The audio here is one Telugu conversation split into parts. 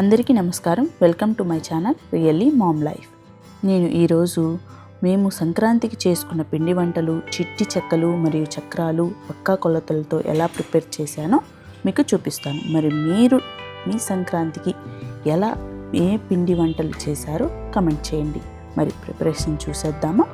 అందరికీ నమస్కారం. Welcome to my channel really mom life. నేను ఈరోజు మేము సంక్రాంతికి చేసుకున్న పిండి వంటలు చిట్టి చెక్కలు మరియు చక్రాలు పక్కా కొలతలతో ఎలా ప్రిపేర్ చేశానో మీకు చూపిస్తాను. మరి మీరు మీ సంక్రాంతికి ఎలా ఏ పిండి వంటలు చేశారో కమెంట్ చేయండి. మరి ప్రిపరేషన్ చూసేద్దామా?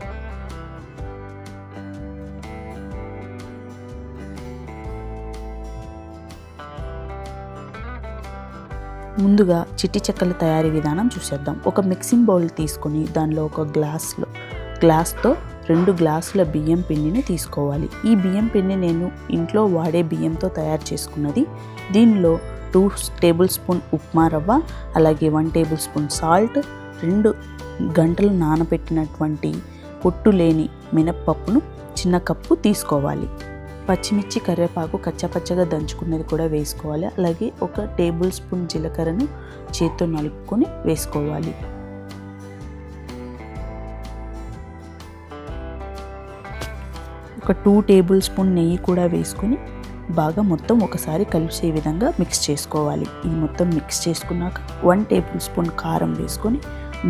ముందుగా చిట్టి చెక్కల తయారీ విధానం చూసేద్దాం. ఒక మిక్సింగ్ బౌల్ తీసుకొని దానిలో ఒక గ్లాస్లో గ్లాస్తో రెండు గ్లాసుల బియ్యం పిండిని తీసుకోవాలి. ఈ బియ్యం పిండి నేను ఇంట్లో వాడే బియ్యంతో తయారు చేసుకున్నది. దీనిలో టూ టేబుల్ స్పూన్ ఉప్మా రవ్వ అలాగే వన్ టేబుల్ స్పూన్ సాల్ట్ రెండు గంటలు నానబెట్టినటువంటి పొట్టు లేని మినప్పప్పును చిన్న కప్పు తీసుకోవాలి. పచ్చిమిర్చి కరివేపాకు కచ్చపచ్చగా దంచుకున్నది కూడా వేసుకోవాలి. అలాగే ఒక టేబుల్ స్పూన్ జీలకర్రను చేత్తో నలుపుకొని వేసుకోవాలి. ఒక టూ టేబుల్ స్పూన్ నెయ్యి కూడా వేసుకొని బాగా మొత్తం ఒకసారి కలిసే విధంగా మిక్స్ చేసుకోవాలి. ఇది మొత్తం మిక్స్ చేసుకున్నాక వన్ టేబుల్ స్పూన్ కారం వేసుకొని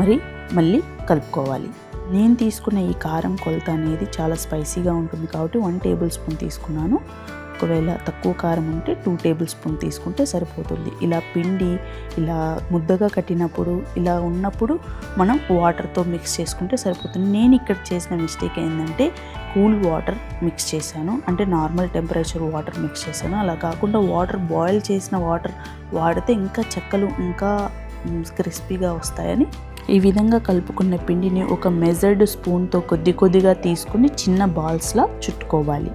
మరి మళ్ళీ కలుపుకోవాలి. నేను తీసుకున్న ఈ కారం కొలత అనేది చాలా స్పైసీగా ఉంటుంది కాబట్టి వన్ టేబుల్ స్పూన్ తీసుకున్నాను. ఒకవేళ తక్కువ కారం ఉంటే టూ టేబుల్ స్పూన్ తీసుకుంటే సరిపోతుంది. ఇలా పిండి ఇలా ముద్దగా కట్టినప్పుడు ఇలా ఉన్నప్పుడు మనం వాటర్తో మిక్స్ చేసుకుంటే సరిపోతుంది. నేను ఇక్కడ చేసిన మిస్టేక్ ఏంటంటే కూల్ వాటర్ మిక్స్ చేశాను. అంటే నార్మల్ టెంపరేచర్ వాటర్ మిక్స్ చేశాను. అలా కాకుండా వాటర్ బాయిల్ చేసిన వాటర్ వాడితే ఇంకా చెక్కలు ఇంకా క్రిస్పీగా వస్తాయని ఈ విధంగా కలుపుకున్న పిండిని ఒక మెజర్డ్ స్పూన్తో కొద్ది కొద్దిగా తీసుకుని చిన్న బాల్స్లా చుట్టుకోవాలి.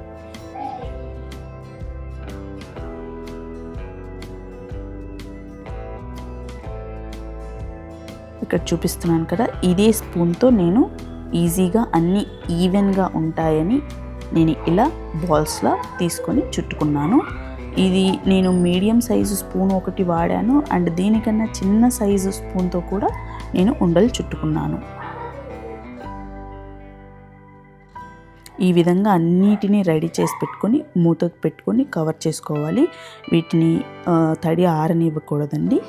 ఇక్కడ చూపిస్తున్నాను కదా ఇదే స్పూన్తో నేను ఈజీగా అన్నీ ఈవెన్గా ఉంటాయని నేను ఇలా బాల్స్లా తీసుకొని చుట్టుకున్నాను. ఇది నేను మీడియం సైజు స్పూన్ ఒకటి వాడాను. అండ్ దీనికన్నా చిన్న సైజు స్పూన్తో కూడా నేను ఉండలు చుట్టుకున్నాను. ఈ విధంగా అన్నిటినీ రెడీ చేసి పెట్టుకొని మూత పెట్టుకొని కవర్ చేసుకోవాలి. వీటిని తడి ఆరనివ్వకూడదండి.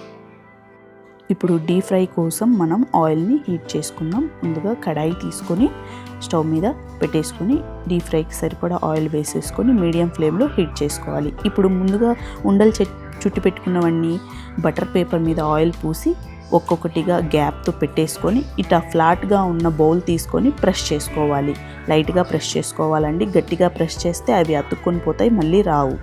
ఇప్పుడు డీప్ ఫ్రై కోసం మనం ఆయిల్ని హీట్ చేసుకుందాం. ముందుగా కడాయి తీసుకొని స్టవ్ మీద పెట్టేసుకొని డీప్ ఫ్రైకి సరిపడా ఆయిల్ వేసేసుకొని మీడియం ఫ్లేమ్లో హీట్ చేసుకోవాలి. ఇప్పుడు ముందుగా ఉండలు చుట్టి పెట్టుకున్నవన్నీ బటర్ పేపర్ మీద ఆయిల్ పూసి ఒక్కొక్కటిగా గ్యాప్తో పెట్టేసుకొని ఇట్లా ఫ్లాట్గా ఉన్న బౌల్ తీసుకొని ప్రెస్ చేసుకోవాలి. లైట్గా ప్రెస్ చేసుకోవాలండి. గట్టిగా ప్రెస్ చేస్తే అవి అతుక్కొని పోతాయి మళ్ళీ రావు.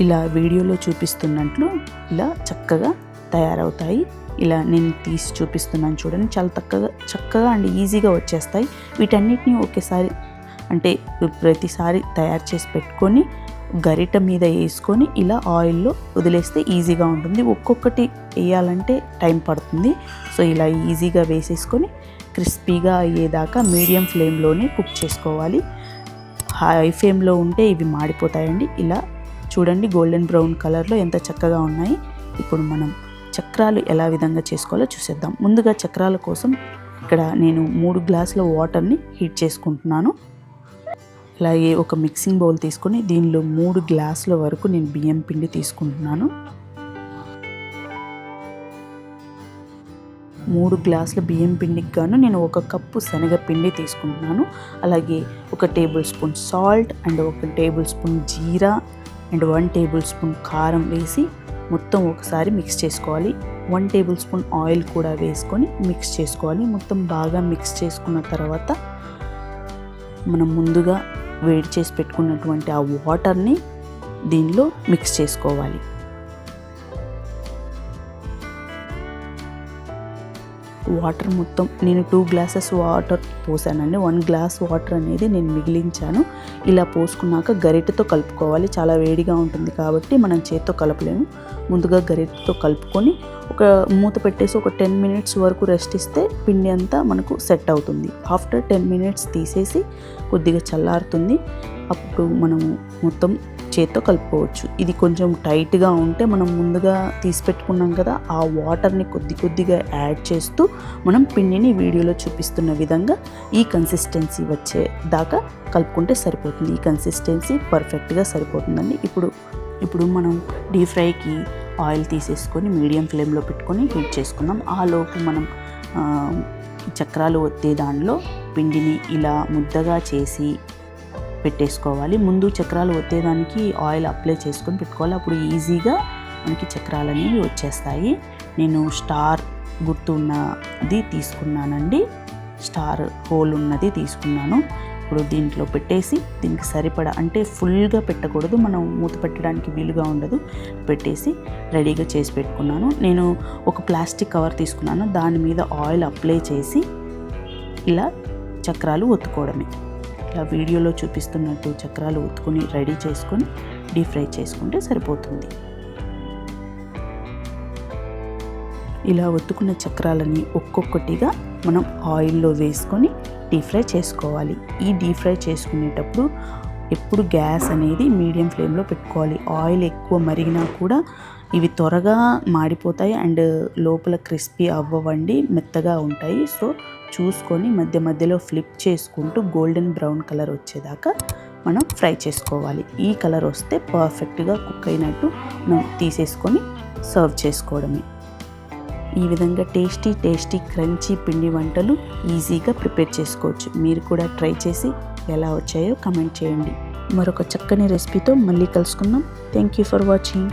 ఇలా వీడియోలో చూపిస్తున్నట్లు ఇలా చక్కగా తయారవుతాయి. ఇలా నేను తీసి చూపిస్తున్నాను చూడండి. చాలా చక్కగా చక్కగా అండ్ ఈజీగా వచ్చేస్తాయి. వీటన్నిటిని ఒకేసారి అంటే ప్రతిసారి తయారు చేసి పెట్టుకొని గరిట మీద వేసుకొని ఇలా ఆయిల్లో వదిలేస్తే ఈజీగా ఉంటుంది. ఒక్కొక్కటి వేయాలంటే టైం పడుతుంది. సో ఇలా ఈజీగా వేసేసుకొని క్రిస్పీగా అయ్యేదాకా మీడియం ఫ్లేమ్లోనే కుక్ చేసుకోవాలి. హై ఫ్లేమ్లో ఉంటే ఇవి మాడిపోతాయండి. ఇలా చూడండి గోల్డెన్ బ్రౌన్ కలర్లో ఎంత చక్కగా ఉన్నాయి. ఇప్పుడు మనం చక్రాలు ఎలా విధంగా చేసుకోవాలో చూసేద్దాం. ముందుగా చక్రాల కోసం ఇక్కడ నేను మూడు గ్లాసుల వాటర్ని హీట్ చేసుకుంటున్నాను. అలాగే ఒక మిక్సింగ్ బౌల్ తీసుకొని దీనిలో మూడు గ్లాసుల వరకు నేను బియ్యం పిండి తీసుకుంటున్నాను. మూడు గ్లాసుల బియ్యం పిండికి గాను నేను ఒక కప్పు శనగపిండి తీసుకుంటున్నాను. అలాగే ఒక టేబుల్ స్పూన్ సాల్ట్ అండ్ ఒక tablespoon jeera and one tablespoon కారం వేసి మొత్తం ఒకసారి మిక్స్ చేసుకోవాలి. వన్ టేబుల్ స్పూన్ ఆయిల్ కూడా వేసుకొని మిక్స్ చేసుకోవాలి. మొత్తం బాగా మిక్స్ చేసుకున్న తర్వాత మనం ముందుగా వేడి చేసి పెట్టుకున్నటువంటి ఆ వాటర్ని దీనిలో మిక్స్ చేసుకోవాలి. వాటర్ మొత్తం నేను టూ గ్లాసెస్ వాటర్ పోసానండి. వన్ గ్లాస్ వాటర్ అనేది నేను మిగిలించాను. ఇలా పోసుకున్నాక గరిటెతో కలుపుకోవాలి. చాలా వేడిగా ఉంటుంది కాబట్టి మనం చేత్తో కలపలేము. ముందుగా గరిటెతో కలుపుకొని ఒక మూత పెట్టేసి ఒక టెన్ మినిట్స్ వరకు రెస్ట్ ఇస్తే పిండి అంతా మనకు సెట్ అవుతుంది. ఆఫ్టర్ టెన్ మినిట్స్ తీసేసి కొద్దిగా చల్లారుతుంది. అప్పుడు మనము మొత్తం చేత్తో కలుపుకోవచ్చు. ఇది కొంచెం టైట్గా ఉంటే మనం ముందుగా తీసి పెట్టుకున్నాం కదా ఆ వాటర్ని కొద్ది కొద్దిగా యాడ్ చేస్తూ మనం పిండిని వీడియోలో చూపిస్తున్న విధంగా ఈ కన్సిస్టెన్సీ వచ్చే దాకా కలుపుకుంటే సరిపోతుంది. ఈ కన్సిస్టెన్సీ పర్ఫెక్ట్గా సరిపోతుందండి. ఇప్పుడు ఇప్పుడు మనం డీప్ ఫ్రైకి ఆయిల్ తీసేసుకొని మీడియం ఫ్లేమ్లో పెట్టుకొని హీట్ చేసుకుందాం. ఆ లోపు మనం చక్రాలు ఒత్తే దానిలో పిండిని ఇలా ముద్దగా చేసి పెట్టేసుకోవాలి. ముందు చక్రాలు వచ్చేదానికి ఆయిల్ అప్లై చేసుకొని పెట్టుకోవాలి. అప్పుడు ఈజీగా మనకి చక్రాలు అనేవి వచ్చేస్తాయి. నేను స్టార్ గుర్తు ఉన్నది తీసుకున్నానండి. స్టార్ హోల్ ఉన్నది తీసుకున్నాను. ఇప్పుడు దీంట్లో పెట్టేసి దీనికి సరిపడా అంటే ఫుల్గా పెట్టకూడదు. మనం మూత పెట్టడానికి వీలుగా ఉండదు. పెట్టేసి రెడీగా చేసి పెట్టుకున్నాను. నేను ఒక ప్లాస్టిక్ కవర్ తీసుకున్నాను. దాని మీద ఆయిల్ అప్లై చేసి ఇలా చక్రాలు ఒత్తుకోవడమే. ఇలా వీడియోలో చూపిస్తున్నట్టు చక్రాలు ఒత్తుకొని రెడీ చేసుకొని డీప్ ఫ్రై చేసుకుంటే సరిపోతుంది. ఇలా ఒత్తుకున్న చక్రాలని ఒక్కొక్కటిగా మనం ఆయిల్లో వేసుకొని డీప్ ఫ్రై చేసుకోవాలి. ఈ డీప్ ఫ్రై చేసుకునేటప్పుడు ఎప్పుడు గ్యాస్ అనేది మీడియం ఫ్లేమ్లో పెట్టుకోవాలి. ఆయిల్ ఎక్కువ మరిగినా కూడా ఇవి త్వరగా మాడిపోతాయి అండ్ లోపల క్రిస్పీ అవ్వవండి మెత్తగా ఉంటాయి. సో చూసుకొని మధ్య మధ్యలో ఫ్లిప్ చేసుకుంటూ గోల్డెన్ బ్రౌన్ కలర్ వచ్చేదాకా మనం ఫ్రై చేసుకోవాలి. ఈ కలర్ వస్తే పర్ఫెక్ట్గా కుక్ అయినట్టు మనం తీసేసుకొని సర్వ్ చేసుకోవడమే. ఈ విధంగా టేస్టీ టేస్టీ క్రంచీ పిండి వంటలు ఈజీగా ప్రిపేర్ చేసుకోవచ్చు. మీరు కూడా ట్రై చేసి ఎలా వచ్చాయో కమెంట్ చేయండి. మరొక చక్కని రెసిపీతో మళ్ళీ కలుసుకుందాం. Thank you for watching